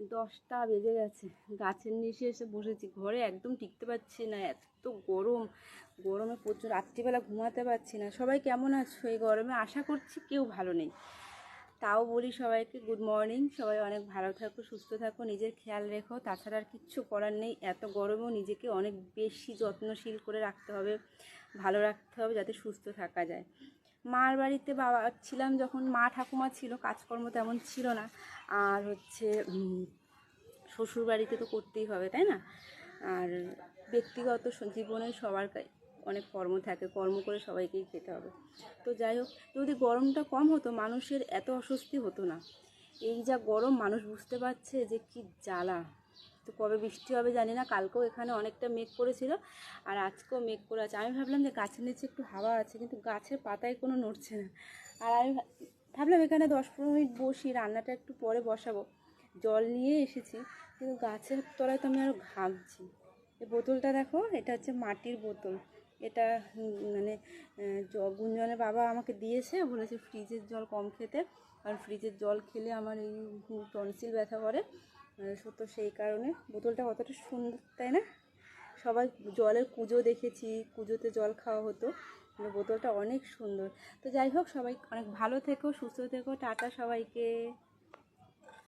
দশটা বেজে গেছে। গাছের নিচে এসে বসেছি। ঘরে একদম টিকতে পারছি না। এত গরম। গরমে প্রচুর, রাত্রিবেলা ঘুমাতে পারছি না। সবাই কেমন আছো? এই গরমে আশা করছি কেউ ভালো নেই। তাও বলি সবাইকে গুড মর্নিং সবাই অনেক ভালো থাকো, সুস্থ থাকো, নিজের খেয়াল রেখো। তাছাড়া আর কিচ্ছু করার নেই। এত গরমেও নিজেকে অনেক বেশি যত্নশীল করে রাখতে হবে, ভালো রাখতে হবে যাতে সুস্থ থাকা যায়। মার বাড়িতে বাবা ছিলাম যখন মা ঠাকুমা ছিল, কাজকর্ম তেমন ছিল না। আর হচ্ছে শ্বশুর বাড়িতে তো করতেই হবে, তাই না? আর ব্যক্তিগত জীবনে সবার অনেক কর্ম থাকে, কর্ম করে সবাইকেই খেতে হবে। তো যাই হোক, যদি গরমটা কম হতো, মানুষের এত অস্বস্তি হতো না। এই যা গরম, মানুষ বুঝতে পারছে যে কি জ্বালা। তো কবে বৃষ্টি হবে জানি না, কালকেও এখানে অনেকটা মেঘ করেছিল আর আজকেও মেঘ করে আছে। আমি ভাবলাম যে গাছের নিচে একটু হাওয়া আছে, কিন্তু গাছের পাতায় কোনো নড়ছে না। আর আমি ভাবলাম এখানে দশ পনেরো মিনিট বসি, রান্নাটা একটু পরে বসাবো। জল নিয়ে এসেছি, কিন্তু গাছের তলায় তো আমি আরও ঘামছি। এই বোতলটা দেখো, এটা হচ্ছে মাটির বোতল। এটা মানে গুঞ্জনের বাবা আমাকে দিয়েছে। বলেছে ফ্রিজের জল কম খেতে। কারণ ফ্রিজের জল খেলে আমার এই টনসিল ব্যথা করে। আহ, সো তো সেই কারণে। বোতলটা কতটা সুন্দর তাই না? সবাই জলের কুজো দেখেছি কুজোতে জল খাওয়া হতো। কিন্তু বোতলটা অনেক সুন্দর। তো যাই হোক সবাই অনেক ভালো থেকো সুস্থ থেকো। টাটা সবাইকে।